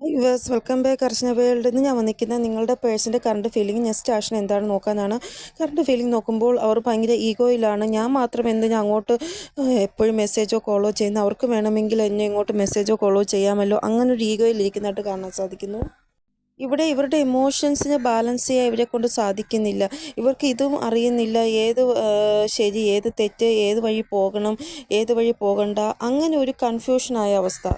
Yours welcome back Archana world എന്ന് ഞാൻ വന്നിരിക്കുന്നത് നിങ്ങളുടെ പേഴ്സിന്റെ കറണ്ട് ഫീലിംഗ് നെക്സ്റ്റ് ആക്ഷൻ എന്താണ് നോക്കാനാണ് കറണ്ട് ഫീലിംഗ് നോക്കുമ്പോൾ അവർ ഭയങ്കര ഈഗോയിലാണ് ഞാൻ മാത്രം എന്തിനാ അങ്ങോട്ട് എപ്പോഴും മെസ്സേജോ കോളോ ചെയ്യുന്ന അവർക്ക് വേണമെങ്കിൽ എന്നെ ഇങ്ങോട്ട് മെസ്സേജോ കോളോ ചെയ്യാമല്ലോ. അങ്ങനെ ഒരു ഈഗോയിൽ ഇരിക്കുന്നതായിട്ട് കാണാൻ സാധിക്കുന്നു. ഇവിടെ ഇവരുടെ ഇമോഷൻസിനെ ബാലൻസ് ചെയ്യാൻ ഇവരെ കൊണ്ട് സാധിക്കുന്നില്ല. ഇവർക്ക് ഇതും അറിയുന്നില്ല. ഏത് ശരി ഏത് തെറ്റ് ഏത് വഴി പോകണം ഏത് വഴി പോകണ്ട അങ്ങനെ ഒരു കൺഫ്യൂഷനായ അവസ്ഥ.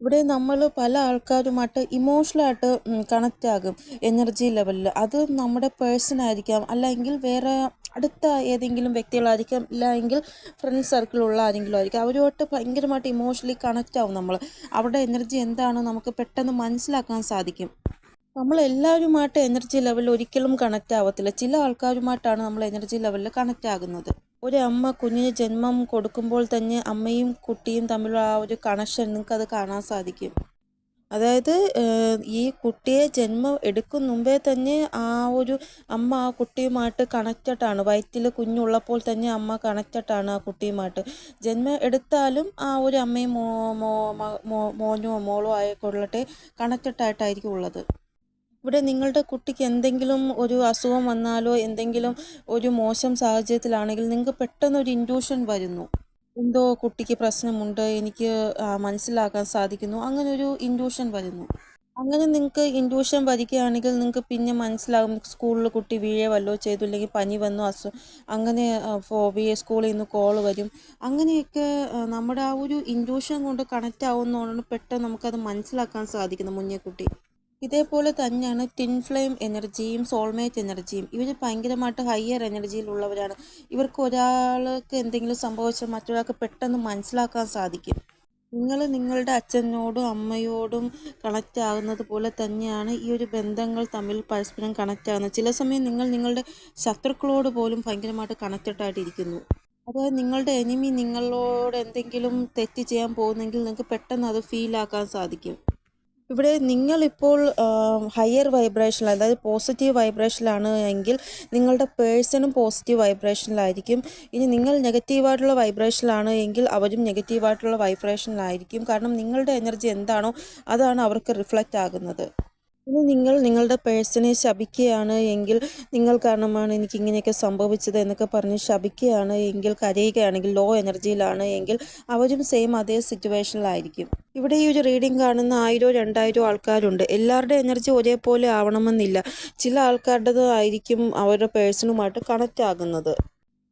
ഇവിടെ നമ്മൾ പല ആൾക്കാരുമായിട്ട് ഇമോഷണലായിട്ട് കണക്റ്റ് ആകും എനർജി ലെവലിൽ അത് നമ്മുടെ പേഴ്സൺ ആയിരിക്കാം. അല്ലെങ്കിൽ വേറെ അടുത്ത ഏതെങ്കിലും വ്യക്തികളായിരിക്കാം. ഇല്ലെങ്കിൽ ഫ്രണ്ട് സർക്കിളുള്ള ആരെങ്കിലും ആയിരിക്കും. അവരുമായിട്ട് ഭയങ്കരമായിട്ട് ഇമോഷണലി കണക്റ്റ് ആവും നമ്മൾ അവരുടെ എനർജി എന്താണെന്ന് നമുക്ക് പെട്ടെന്ന് മനസ്സിലാക്കാൻ സാധിക്കും. നമ്മൾ എല്ലാവരുമായിട്ട് എനർജി ലെവലിൽ ഒരിക്കലും കണക്റ്റ് ആവത്തില്ല. ചില ആൾക്കാരുമായിട്ടാണ് നമ്മൾ എനർജി ലെവലിൽ കണക്റ്റ് ആകുന്നത്. ഒരു അമ്മ കുഞ്ഞിന് ജന്മം കൊടുക്കുമ്പോൾ തന്നെ അമ്മയും കുട്ടിയും തമ്മിലുള്ള ആ ഒരു കണക്ഷൻ നിങ്ങൾക്കത് കാണാൻ സാധിക്കും. അതായത് ഈ കുട്ടിയെ ജന്മം എടുക്കും മുമ്പേ തന്നെ ആ ഒരു അമ്മ ആ കുട്ടിയുമായിട്ട് കണക്റ്റഡാണ് വയറ്റിൽ കുഞ്ഞുള്ളപ്പോൾ തന്നെ അമ്മ കണക്റ്റഡാണ് ആ കുട്ടിയുമായിട്ട്. ജന്മം എടുത്താലും ആ ഒരു അമ്മയും മോനോ മോളോ ആയിക്കൊള്ളട്ടെ കണക്റ്റഡായിട്ടായിരിക്കും ഉള്ളത്. ഇവിടെ നിങ്ങളുടെ കുട്ടിക്ക് എന്തെങ്കിലും ഒരു അസുഖം വന്നാലോ എന്തെങ്കിലും ഒരു മോശം സാഹചര്യത്തിലാണെങ്കിൽ നിങ്ങൾക്ക് പെട്ടെന്ന് ഒരു ഇൻഡ്യൂഷൻ വരുന്നു. എന്തോ കുട്ടിക്ക് പ്രശ്നമുണ്ട് എനിക്ക് മനസ്സിലാക്കാൻ സാധിക്കുന്നു. അങ്ങനെ ഒരു ഇൻഡ്യൂഷൻ വരുന്നു. അങ്ങനെ നിങ്ങൾക്ക് ഇൻഡ്യൂഷൻ വരികയാണെങ്കിൽ നിങ്ങൾക്ക് പിന്നെ മനസ്സിലാകും സ്കൂളിൽ കുട്ടി വീഴേ വല്ലോ ചെയ്തു അല്ലെങ്കിൽ പനി വന്നു അസു അങ്ങനെ ഫോബിയെ സ്കൂളിൽ നിന്ന് കോൾ വരും. അങ്ങനെയൊക്കെ നമ്മുടെ ആ ഒരു ഇൻഡ്യൂഷൻ കൊണ്ട് കണക്റ്റ് ആവുന്നതുകൊണ്ട് പെട്ടെന്ന് നമുക്കത് മനസ്സിലാക്കാൻ സാധിക്കുന്നു മുന്നേ കുട്ടി. ഇതേപോലെ തന്നെയാണ് ടിൻ ഫ്ലെയിം എനർജിയും സോൾമേറ്റ് എനർജിയും ഇവർ ഭയങ്കരമായിട്ട് ഹയർ എനർജിയിലുള്ളവരാണ് ഇവർക്ക് ഒരാൾക്ക് എന്തെങ്കിലും സംഭവിച്ചാൽ മറ്റൊരാൾക്ക് പെട്ടെന്ന് മനസ്സിലാക്കാൻ സാധിക്കും. നിങ്ങൾ നിങ്ങളുടെ അച്ഛനോടും അമ്മയോടും കണക്റ്റ് ആകുന്നത് പോലെ തന്നെയാണ് ഈ ഒരു ബന്ധങ്ങൾ തമ്മിൽ പരസ്പരം കണക്റ്റ് ആകുന്നത്. ചില സമയം നിങ്ങൾ നിങ്ങളുടെ ശത്രുക്കളോട് പോലും ഭയങ്കരമായിട്ട് കണക്റ്റഡ് ആയിട്ടിരിക്കുന്നു. അതായത് നിങ്ങളുടെ എനിമി നിങ്ങളോട് എന്തെങ്കിലും തെറ്റ് ചെയ്യാൻ പോകുന്നെങ്കിൽ നിങ്ങൾക്ക് പെട്ടെന്ന് അത് ഫീലാക്കാൻ സാധിക്കും. ഇവിടെ നിങ്ങളിപ്പോൾ ഹയർ വൈബ്രേഷനിൽ അതായത് പോസിറ്റീവ് വൈബ്രേഷനിലാണ് എങ്കിൽ നിങ്ങളുടെ പേഴ്സണും പോസിറ്റീവ് വൈബ്രേഷനിലായിരിക്കും ഇനി നിങ്ങൾ നെഗറ്റീവായിട്ടുള്ള വൈബ്രേഷനിലാണ് എങ്കിൽ അവരും നെഗറ്റീവായിട്ടുള്ള വൈബ്രേഷനിലായിരിക്കും കാരണം നിങ്ങളുടെ എനർജി എന്താണോ അതാണ് അവർക്ക് റിഫ്ലക്റ്റ് ആകുന്നത്. ഇനി നിങ്ങൾ നിങ്ങളുടെ പേഴ്സണെ ശപിക്കുകയാണ് എങ്കിൽ നിങ്ങൾ കാരണമാണ് എനിക്ക് ഇങ്ങനെയൊക്കെ സംഭവിച്ചത് എന്നൊക്കെ പറഞ്ഞ് ശപിക്കുകയാണ് എങ്കിൽ കരയുകയാണെങ്കിൽ ലോ എനർജിയിലാണ് എങ്കിൽ അവരും സെയിം അതേ സിറ്റുവേഷനിലായിരിക്കും ഇവിടെ ഈ ഒരു റീഡിംഗ് കാണുന്ന ആയിരോ രണ്ടായിരോ ആൾക്കാരുണ്ട്. എല്ലാവരുടെ എനർജി ഒരേപോലെ ആവണമെന്നില്ല. ചില ആൾക്കാരുടേത് ആയിരിക്കും അവരുടെ പേഴ്സണുമായിട്ട് കണക്റ്റ് ആകുന്നത്.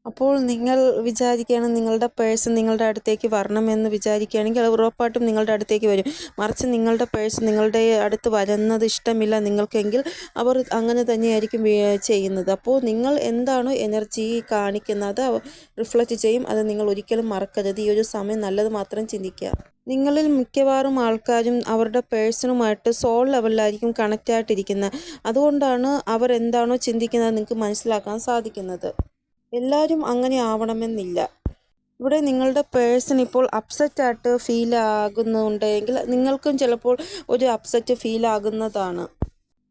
അപ്പോൾ നിങ്ങൾ വിചാരിക്കുകയാണ് നിങ്ങളുടെ പേഴ്സ് നിങ്ങളുടെ അടുത്തേക്ക് വരണമെന്ന് വിചാരിക്കുകയാണെങ്കിൽ അത് ഉറപ്പായിട്ടും നിങ്ങളുടെ അടുത്തേക്ക് വരും. മറിച്ച് നിങ്ങളുടെ പേഴ്സ് നിങ്ങളുടെ അടുത്ത് വരുന്നത് ഇഷ്ടമില്ല നിങ്ങൾക്കെങ്കിൽ അവർ അങ്ങനെ തന്നെയായിരിക്കും ചെയ്യുന്നത്. അപ്പോൾ നിങ്ങൾ എന്താണോ എനർജി കാണിക്കുന്നത് റിഫ്ലക്റ്റ് ചെയ്യും. അത് നിങ്ങൾ ഒരിക്കലും മറക്കരുത്. ഈ ഒരു സമയം നല്ലത് മാത്രം ചിന്തിക്കുക. നിങ്ങളിൽ മിക്കവാറും ആൾക്കാരും അവരുടെ പേഴ്സണുമായിട്ട് സോൾ ലെവലിലായിരിക്കും കണക്റ്റ് ആയിട്ടിരിക്കുന്നത് അതുകൊണ്ടാണ് അവർ എന്താണോ ചിന്തിക്കുന്നത് നിങ്ങൾക്ക് മനസ്സിലാക്കാൻ സാധിക്കുന്നത്. എല്ലാവരും അങ്ങനെ ആവണമെന്നില്ല. ഇവിടെ നിങ്ങളുടെ പേഴ്സൺ ഇപ്പോൾ അപ്സെറ്റ് ആയിട്ട് ഫീൽ ആകുന്നുണ്ടെങ്കിൽ നിങ്ങൾക്കും ചിലപ്പോൾ ഒരു അപ്സെറ്റ് ഫീൽ ആകുന്നതാണ്.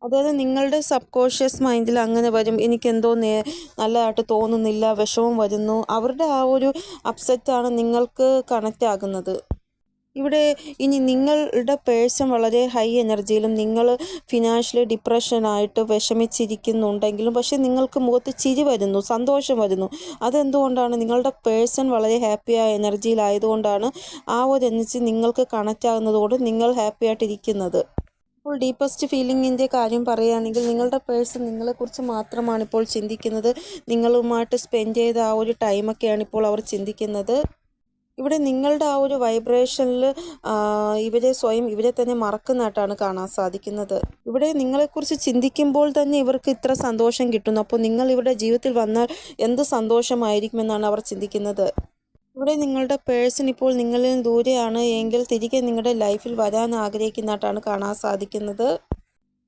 അതായത് നിങ്ങളുടെ സബ് കോൺഷ്യസ് മൈൻഡിൽ അങ്ങനെ വരും. എനിക്കെന്തോ നേ നല്ലതായിട്ട് തോന്നുന്നില്ല വിഷമം വരുന്നു. അവരുടെ ആ ഒരു അപ്സെറ്റാണ് നിങ്ങൾക്ക് കണക്റ്റ് ആകുന്നത്. ഇവിടെ ഇനി നിങ്ങളുടെ പേഴ്സൺ വളരെ ഹൈ എനർജിയിലും നിങ്ങൾ ഫിനാൻഷ്യലി ഡിപ്രഷനായിട്ട് വിഷമിച്ചിരിക്കുന്നുണ്ടെങ്കിലും പക്ഷേ നിങ്ങൾക്ക് മുഖത്ത് ചിരി വരുന്നു സന്തോഷം വരുന്നു. അതെന്തുകൊണ്ടാണ്? നിങ്ങളുടെ പേഴ്സൺ വളരെ ഹാപ്പിയായ എനർജിയിലായതുകൊണ്ടാണ് ആ ഒരു എനർജി നിങ്ങൾക്ക് കണക്റ്റ് ആകുന്നതുകൊണ്ട് നിങ്ങൾ ഹാപ്പി ആയിട്ടിരിക്കുന്നത്. ഇപ്പോൾ ഡീപ്പസ്റ്റ് ഫീലിങ്ങിന്റെ കാര്യം പറയുകയാണെങ്കിൽ നിങ്ങളുടെ പേഴ്സൺ നിങ്ങളെക്കുറിച്ച് മാത്രമാണ് ഇപ്പോൾ ചിന്തിക്കുന്നത്. നിങ്ങളുമായിട്ട് സ്പെൻഡ് ചെയ്ത ആ ഒരു ടൈമൊക്കെയാണ് ഇപ്പോൾ അവർ ചിന്തിക്കുന്നത്. ഇവിടെ നിങ്ങളുടെ ആ ഒരു വൈബ്രേഷനിൽ ഇവരെ സ്വയം ഇവരെ തന്നെ മറക്കുന്നതായിട്ടാണ് കാണാൻ സാധിക്കുന്നത്. ഇവിടെ നിങ്ങളെക്കുറിച്ച് ചിന്തിക്കുമ്പോൾ തന്നെ ഇവർക്ക് ഇത്ര സന്തോഷം കിട്ടുന്നു. അപ്പോൾ നിങ്ങൾ ഇവരുടെ ജീവിതത്തിൽ വന്നാൽ എന്ത് സന്തോഷമായിരിക്കുമെന്നാണ് അവർ ചിന്തിക്കുന്നത്. ഇവിടെ നിങ്ങളുടെ പേഴ്സൺ ഇപ്പോൾ നിങ്ങളിൽ ദൂരെയാണ് എങ്കിൽ തിരികെ നിങ്ങളുടെ ലൈഫിൽ വരാൻ ആഗ്രഹിക്കുന്നതായിട്ടാണ് കാണാൻ സാധിക്കുന്നത്.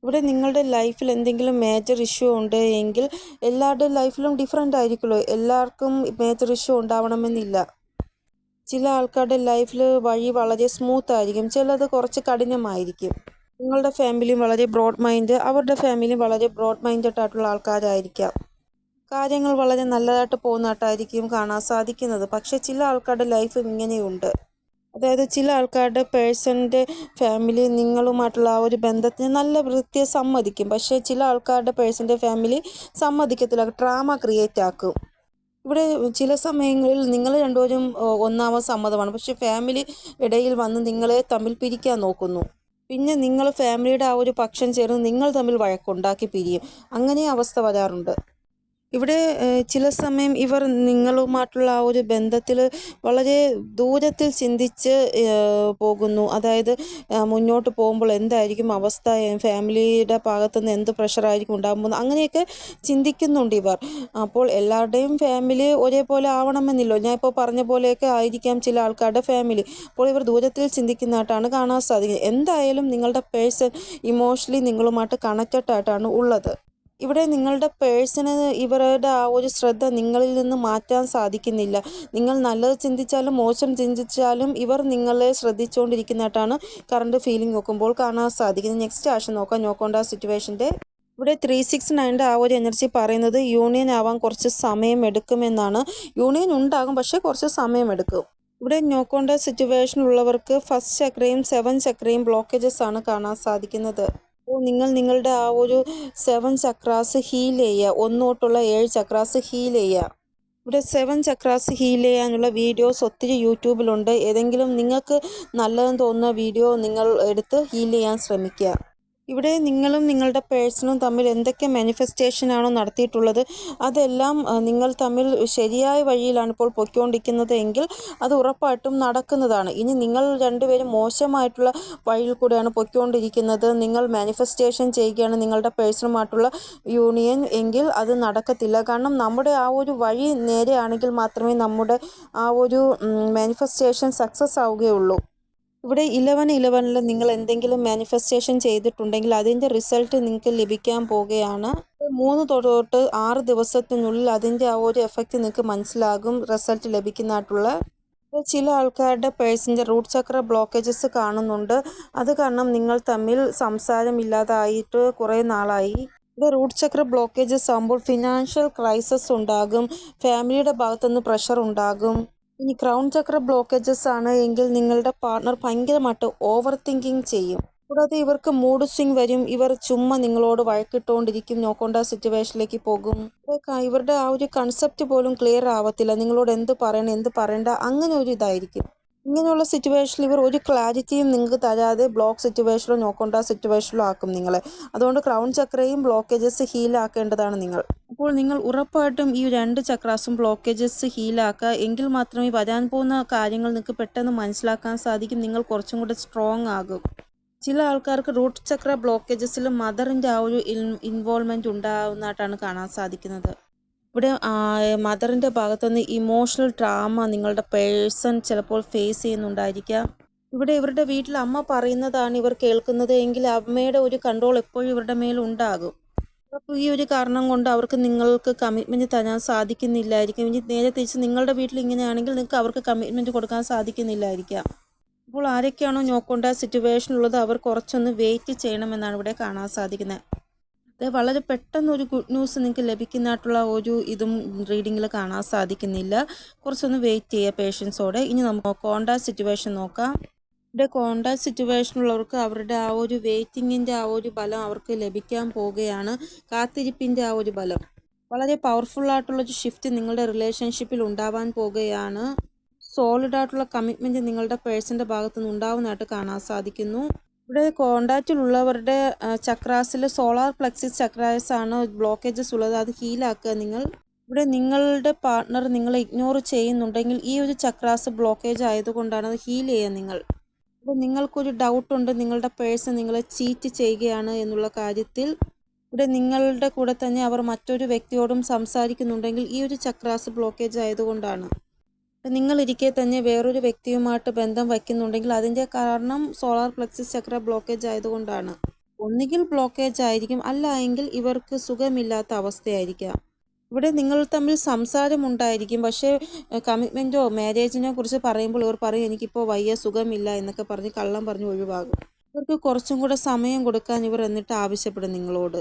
ഇവിടെ നിങ്ങളുടെ ലൈഫിൽ എന്തെങ്കിലും മേജർ ഇഷ്യൂ ഉണ്ട് എങ്കിൽ എല്ലാവരുടെയും ലൈഫിലും ഡിഫറെന്റ് ആയിരിക്കുമല്ലോ. എല്ലാവർക്കും മേജർ ഇഷ്യൂ ഉണ്ടാവണമെന്നില്ല. ചില ആൾക്കാരുടെ ലൈഫിൽ വഴി വളരെ സ്മൂത്ത് ആയിരിക്കും. ചിലത് കുറച്ച് കഠിനമായിരിക്കും. നിങ്ങളുടെ ഫാമിലിയും വളരെ ബ്രോഡ് മൈൻഡ് അവരുടെ ഫാമിലിയും വളരെ ബ്രോഡ് മൈൻഡഡ് ആയിട്ടുള്ള ആൾക്കാരായിരിക്കാം. കാര്യങ്ങൾ വളരെ നല്ലതായിട്ട് പോകുന്നതായിട്ടായിരിക്കും കാണാൻ സാധിക്കുന്നത്. പക്ഷേ ചില ആൾക്കാരുടെ ലൈഫ് ഇങ്ങനെയുണ്ട്. അതായത് ചില ആൾക്കാരുടെ പേഴ്സന്റെ ഫാമിലി നിങ്ങളുമായിട്ടുള്ള ആ ഒരു ബന്ധത്തിന് നല്ല വൃത്തിയെ സമ്മതിക്കും. പക്ഷേ ചില ആൾക്കാരുടെ പേഴ്സന്റെ ഫാമിലി സമ്മതിക്കത്തില്ല. ഡ്രാമ ക്രിയേറ്റ് ആക്കും. ഇവിടെ ചില സമയങ്ങളിൽ നിങ്ങൾ രണ്ടുപേരും ഒന്നാവാൻ സമ്മതമാണ്. പക്ഷെ ഫാമിലി ഇടയിൽ വന്ന് നിങ്ങളെ തമ്മിൽ പിരിക്കാൻ നോക്കുന്നു. പിന്നെ നിങ്ങൾ ഫാമിലിയുടെ ആ ഒരു പക്ഷം ചേർന്ന് നിങ്ങൾ തമ്മിൽ വഴക്കുണ്ടാക്കി പിരിയും. അങ്ങനെ അവസ്ഥ വരാറുണ്ട്. ഇവിടെ ചില സമയം ഇവർ നിങ്ങളുമായിട്ടുള്ള ആ ഒരു ബന്ധത്തിൽ വളരെ ദൂരത്തിൽ ചിന്തിച്ച് പോകുന്നു. അതായത് മുന്നോട്ട് പോകുമ്പോൾ എന്തായിരിക്കും അവസ്ഥ ഫാമിലിയുടെ ഭാഗത്തുനിന്ന് എന്ത് പ്രഷറായിരിക്കും ഉണ്ടാകുമ്പോൾ അങ്ങനെയൊക്കെ ചിന്തിക്കുന്നുണ്ട് ഇവർ. അപ്പോൾ എല്ലാവരുടെയും ഫാമിലി ഒരേപോലെ ആവണമെന്നില്ലോ. ഞാൻ ഇപ്പോൾ പറഞ്ഞ പോലെയൊക്കെ ആയിരിക്കാം ചില ആൾക്കാരുടെ ഫാമിലി. അപ്പോൾ ഇവർ ദൂരത്തിൽ ചിന്തിക്കുന്നതായിട്ടാണ് കാണാൻ സാധിക്കുന്നത്. എന്തായാലും നിങ്ങളുടെ പേഴ്സൺ ഇമോഷണലി നിങ്ങളുമായിട്ട് കണക്റ്റഡ് ആയിട്ടാണ് ഉള്ളത്. ഇവിടെ നിങ്ങളുടെ പേഴ്സണ് ഇവരുടെ ആ ഒരു ശ്രദ്ധ നിങ്ങളിൽ നിന്ന് മാറ്റാൻ സാധിക്കുന്നില്ല. നിങ്ങൾ നല്ലത് ചിന്തിച്ചാലും മോശം ചിന്തിച്ചാലും ഇവർ നിങ്ങളെ ശ്രദ്ധിച്ചുകൊണ്ടിരിക്കുന്നതായിട്ടാണ് കറണ്ട് ഫീലിംഗ് നോക്കുമ്പോൾ കാണാൻ സാധിക്കുന്നത്. നെക്സ്റ്റ് ആഷൻ നോക്കാം. നോക്കേണ്ട സിറ്റുവേഷന്റെ ഇവിടെ ത്രീ സിക്സ് നയന്റെ ആ ഒരു എനർജി പറയുന്നത് യൂണിയൻ ആവാൻ കുറച്ച് സമയം എടുക്കുമെന്നാണ്. യൂണിയൻ ഉണ്ടാകും പക്ഷേ കുറച്ച് സമയം എടുക്കും. ഇവിടെ നോക്കേണ്ട സിറ്റുവേഷനുള്ളവർക്ക് ഫസ്റ്റ് ചക്രയും സെവൻ ചക്രയും ബ്ലോക്കേജസ് ആണ് കാണാൻ സാധിക്കുന്നത്. അപ്പോൾ നിങ്ങൾ നിങ്ങളുടെ ആ ഒരു സെവൻ ചക്രാസ് ഹീൽ ചെയ്യുക. ഒന്നോട്ടുള്ള ഏഴ് ചക്രാസ് ഹീൽ ചെയ്യുക. ഇവിടെ സെവൻ ചക്രാസ് ഹീൽ ചെയ്യാനുള്ള വീഡിയോസ് ഒത്തിരി യൂട്യൂബിലുണ്ട്. ഏതെങ്കിലും നിങ്ങൾക്ക് നല്ലതെന്ന് തോന്നുന്ന വീഡിയോ നിങ്ങൾ എടുത്ത് ഹീൽ ചെയ്യാൻ ശ്രമിക്കുക. ഇവിടെ നിങ്ങളും നിങ്ങളുടെ പേഴ്സണും തമ്മിൽ എന്തൊക്കെ മാനിഫെസ്റ്റേഷൻ ആണോ നടത്തിയിട്ടുള്ളത് അതെല്ലാം നിങ്ങൾ തമ്മിൽ ശരിയായ വഴിയിലാണ് ഇപ്പോൾ പൊയ്ക്കൊണ്ടിരിക്കുന്നത് എങ്കിൽ അത് ഉറപ്പായിട്ടും നടക്കുന്നതാണ്. ഇനി നിങ്ങൾ രണ്ടുപേരും മോശമായിട്ടുള്ള വഴിയിൽ കൂടെയാണ് പൊയ്ക്കൊണ്ടിരിക്കുന്നത്. നിങ്ങൾ മാനിഫെസ്റ്റേഷൻ ചെയ്യുകയാണ് നിങ്ങളുടെ പേഴ്സണുമായിട്ടുള്ള യൂണിയൻ എങ്കിൽ അത് നടക്കത്തില്ല. കാരണം നമ്മുടെ ആ ഒരു വഴി നേരെയാണെങ്കിൽ മാത്രമേ നമ്മുടെ ആ ഒരു മാനിഫെസ്റ്റേഷൻ സക്സസ് ആവുകയുള്ളൂ. ഇവിടെ ഇലവൻ ഇലവനിൽ നിങ്ങൾ എന്തെങ്കിലും മാനിഫെസ്റ്റേഷൻ ചെയ്തിട്ടുണ്ടെങ്കിൽ അതിന്റെ റിസൾട്ട് നിങ്ങൾക്ക് ലഭിക്കാൻ പോവുകയാണ്. മൂന്ന് തൊട്ട് ആറ് ദിവസത്തിനുള്ളിൽ അതിന്റെ ആ ഒരു എഫക്റ്റ് നിങ്ങൾക്ക് മനസ്സിലാകും റിസൾട്ട് ലഭിക്കുന്നതായിട്ടുള്ള. ചില ആൾക്കാരുടെ പേഴ്സിന്റെ റൂട്ട് ചക്ര ബ്ലോക്കേജസ് കാണുന്നുണ്ട്. അത് കാരണം നിങ്ങൾ തമ്മിൽ സംസാരം ഇല്ലാതായിട്ട് കുറേ നാളായി. ഇവിടെ റൂട്ട് ചക്ര ബ്ലോക്കേജസ് ആകുമ്പോൾ ഫിനാൻഷ്യൽ ക്രൈസിസ് ഉണ്ടാകും. ഫാമിലിയുടെ ഭാഗത്തുനിന്ന് പ്രഷർ ഉണ്ടാകും. ഇനി ക്രൗൺ ചക്ര ബ്ലോക്കേജസ് ആണ് എങ്കിൽ നിങ്ങളുടെ പാർട്ണർ ഭയങ്കരമായിട്ട് ഓവർ തിങ്കിങ് ചെയ്യും. കൂടാതെ ഇവർക്ക് മൂഡ് സ്വിങ് വരും. ഇവർ ചുമ്മാ നിങ്ങളോട് വഴക്കിട്ടുകൊണ്ടിരിക്കും നോക്കേണ്ട സിറ്റുവേഷനിലേക്ക് പോകും. ഇവരുടെ ആ ഒരു കൺസെപ്റ്റ് പോലും ക്ലിയർ ആവത്തില്ല. നിങ്ങളോട് എന്ത് പറയണം എന്ത് പറയണ്ട അങ്ങനെ ഒരു ഇതായിരിക്കും. ഇങ്ങനെയുള്ള സിറ്റുവേഷനിൽ ഇവർ ഒരു ക്ലാരിറ്റിയും നിങ്ങൾക്ക് തരാതെ ബ്ലോക്ക് സിറ്റുവേഷനിലോ നോക്കേണ്ട സിറ്റുവേഷനിലോ ആക്കും നിങ്ങളെ. അതുകൊണ്ട് ക്രൗൺ ചക്രയും ബ്ലോക്കേജസ് ഹീലാക്കേണ്ടതാണ് നിങ്ങൾ. അപ്പോൾ നിങ്ങൾ ഉറപ്പായിട്ടും ഈ രണ്ട് ചക്രാസും ബ്ലോക്കേജസ് ഹീലാക്കുക എങ്കിൽ മാത്രമേ വരാൻ പോകുന്ന കാര്യങ്ങൾ നിങ്ങൾക്ക് പെട്ടെന്ന് മനസ്സിലാക്കാൻ സാധിക്കും. നിങ്ങൾ കുറച്ചും കൂടെ സ്ട്രോങ് ആകും. ചില ആൾക്കാർക്ക് റൂട്ട് ചക്ര ബ്ലോക്കേജസിൽ മദറിന്റെ ആ ഒരു ഇൻവോൾവ്മെന്റ് ഉണ്ടാകുന്നതായിട്ടാണ് കാണാൻ സാധിക്കുന്നത്. ഇവിടെ മദറിന്റെ ഭാഗത്തുനിന്ന് ഇമോഷണൽ ഡ്രാമ നിങ്ങളുടെ പേഴ്സൺ ചിലപ്പോൾ ഫേസ് ചെയ്യുന്നുണ്ടായിരിക്കാം. ഇവിടെ ഇവരുടെ വീട്ടിൽ അമ്മ പറയുന്നതാണ് ഇവർ കേൾക്കുന്നത് എങ്കിൽ അമ്മയുടെ ഒരു കൺട്രോൾ എപ്പോഴും ഇവരുടെ മേൽ ഉണ്ടാകും. അപ്പോൾ ഈ ഒരു കാരണം കൊണ്ട് അവർക്ക് നിങ്ങൾക്ക് കമ്മിറ്റ്മെന്റ് തരാൻ സാധിക്കുന്നില്ലായിരിക്കും. ഇനി നേരെ തിരിച്ച് നിങ്ങളുടെ വീട്ടിൽ ഇങ്ങനെയാണെങ്കിൽ നിങ്ങൾക്ക് അവർക്ക് കമ്മിറ്റ്മെന്റ് കൊടുക്കാൻ സാധിക്കുന്നില്ലായിരിക്കാം. അപ്പോൾ ആരൊക്കെയാണോ നോക്കേണ്ട സിറ്റുവേഷൻ ഉള്ളത് അവർ കുറച്ചൊന്ന് വെയിറ്റ് ചെയ്യണമെന്നാണ് ഇവിടെ കാണാൻ സാധിക്കുന്നത്. വളരെ പെട്ടെന്ന് ഒരു ഗുഡ് ന്യൂസ് നിങ്ങൾക്ക് ലഭിക്കുന്നതായിട്ടുള്ള ഒരു ഇതും റീഡിങ്ങിൽ കാണാൻ സാധിക്കുന്നില്ല. കുറച്ചൊന്ന് വെയിറ്റ് ചെയ്യുക പേഷ്യൻസോടെ ഇനി നമുക്ക് കോണ്ടാക്ട് സിറ്റുവേഷൻ നോക്കാം. ഇവിടെ കോണ്ടാക്ട് സിറ്റുവേഷനുള്ളവർക്ക് അവരുടെ ആ ഒരു വെയിറ്റിങ്ങിന്റെ ആ ഒരു ബലം അവർക്ക് ലഭിക്കാൻ പോവുകയാണ്. കാത്തിരിപ്പിന്റെ ആ ഒരു ബലം. വളരെ പവർഫുള്ളായിട്ടുള്ളൊരു ഷിഫ്റ്റ് നിങ്ങളുടെ റിലേഷൻഷിപ്പിൽ ഉണ്ടാവാൻ പോവുകയാണ്. സോളിഡായിട്ടുള്ള കമ്മിറ്റ്മെന്റ് നിങ്ങളുടെ പേഴ്സന്റെ ഭാഗത്തു നിന്ന് ഉണ്ടാവുന്നതായിട്ട് കാണാൻ സാധിക്കുന്നു. ഇവിടെ കോണ്ടാക്റ്റിലുള്ളവരുടെ ചക്രാസിൽ സോളാർ പ്ലക്സിസ് ചക്രാസ് ആണ് ബ്ലോക്കേജസ് ഉള്ളത്. അത് ഹീലാക്കുക നിങ്ങൾ. ഇവിടെ നിങ്ങളുടെ പാർട്ട്ണർ നിങ്ങളെ ഇഗ്നോർ ചെയ്യുന്നുണ്ടെങ്കിൽ ഈ ഒരു ചക്രാസ് ബ്ലോക്കേജ് ആയതുകൊണ്ടാണ് അത് ഹീൽ ചെയ്യുക നിങ്ങൾ. അപ്പോൾ നിങ്ങൾക്കൊരു ഡൗട്ടുണ്ട് നിങ്ങളുടെ പേഴ്സൺ നിങ്ങളെ ചീറ്റ് ചെയ്യുകയാണ് എന്നുള്ള കാര്യത്തിൽ ഇവിടെ നിങ്ങളുടെ കൂടെ തന്നെ അവർ മറ്റൊരു വ്യക്തിയോടും സംസാരിക്കുന്നുണ്ടെങ്കിൽ ഈ ഒരു ചക്രാസ് ബ്ലോക്കേജ് ആയതുകൊണ്ടാണ്. നിങ്ങളിരിക്കെ തന്നെ വേറൊരു വ്യക്തിയുമായിട്ട് ബന്ധം വയ്ക്കുന്നുണ്ടെങ്കിൽ അതിന്റെ കാരണം സോളാർ പ്ലക്സിസ് ചക്ര ബ്ലോക്കേജ് ആയതുകൊണ്ടാണ്. ഒന്നുകിൽ ബ്ലോക്കേജ് ആയിരിക്കും അല്ല എങ്കിൽ ഇവർക്ക് സുഖമില്ലാത്ത അവസ്ഥയായിരിക്കാം. ഇവിടെ നിങ്ങൾ തമ്മിൽ സംസാരമുണ്ടായിരിക്കും പക്ഷേ കമ്മിറ്റ്മെന്റോ മാരേജിനെ കുറിച്ച് പറയുമ്പോൾ ഇവർ പറയും എനിക്കിപ്പോൾ വയ്യ സുഖമില്ല എന്നൊക്കെ പറഞ്ഞ് കള്ളം പറഞ്ഞ് ഒഴിവാകും. ഇവർക്ക് കുറച്ചും കൂടെ സമയം കൊടുക്കാൻ ഇവർ എന്നിട്ട് ആവശ്യപ്പെടും നിങ്ങളോട്.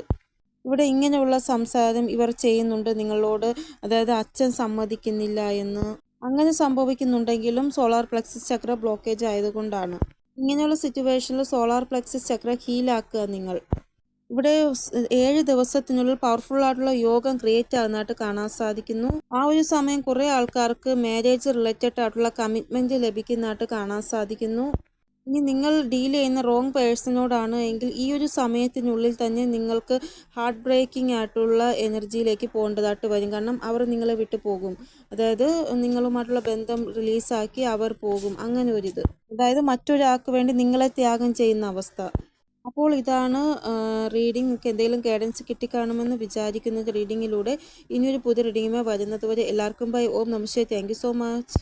ഇവിടെ ഇങ്ങനെയുള്ള സംസാരം ഇവർ ചെയ്യുന്നുണ്ട് നിങ്ങളോട്. അതായത് അച്ഛൻ സമ്മതിക്കുന്നില്ല എന്ന് അങ്ങനെ സംഭവിക്കുന്നുണ്ടെങ്കിലും സോളാർ പ്ലക്സസ് ചക്ര ബ്ലോക്കേജ് ആയതുകൊണ്ടാണ്. ഇങ്ങനെയുള്ള സിറ്റുവേഷനിൽ സോളാർ പ്ലക്സസ് ചക്ര ഹീലാക്കുക നിങ്ങൾ. ഇവിടെ ഏഴ് ദിവസത്തിനുള്ളിൽ പവർഫുൾ ആയിട്ടുള്ള യോഗം ക്രിയേറ്റ് ആകുന്നതായിട്ട് കാണാൻ സാധിക്കുന്നു. ആ ഒരു സമയം കുറേ ആൾക്കാർക്ക് മാരേജ് റിലേറ്റഡ് ആയിട്ടുള്ള കമ്മിറ്റ്മെന്റ് ലഭിക്കുന്നതായിട്ട് കാണാൻ സാധിക്കുന്നു. ഇനി നിങ്ങൾ ഡീൽ ചെയ്യുന്ന റോങ് പേഴ്സണോടാണ് എങ്കിൽ ഈ ഒരു സമയത്തിനുള്ളിൽ തന്നെ നിങ്ങൾക്ക് ഹാർട്ട് ബ്രേക്കിംഗ് ആയിട്ടുള്ള എനർജിയിലേക്ക് പോകേണ്ടതായിട്ട് വരും. കാരണം അവർ നിങ്ങളെ വിട്ടു പോകും. അതായത് നിങ്ങളുമായിട്ടുള്ള ബന്ധം റിലീസാക്കി അവർ പോകും. അങ്ങനെ ഒരിത് അതായത് മറ്റൊരാൾക്ക് വേണ്ടി നിങ്ങളെ ത്യാഗം ചെയ്യുന്ന അവസ്ഥ. അപ്പോൾ ഇതാണ് റീഡിംഗ് നിങ്ങൾക്ക് എന്തെങ്കിലും ഗൈഡൻസ് കിട്ടിക്കാണുമെന്ന് വിചാരിക്കുന്നത് റീഡിങ്ങിലൂടെ ഇനിയൊരു പുതിയ റീഡിങ്ങുമായി വരുന്നത് വരെ എല്ലാവർക്കും bye Om namaste thank so much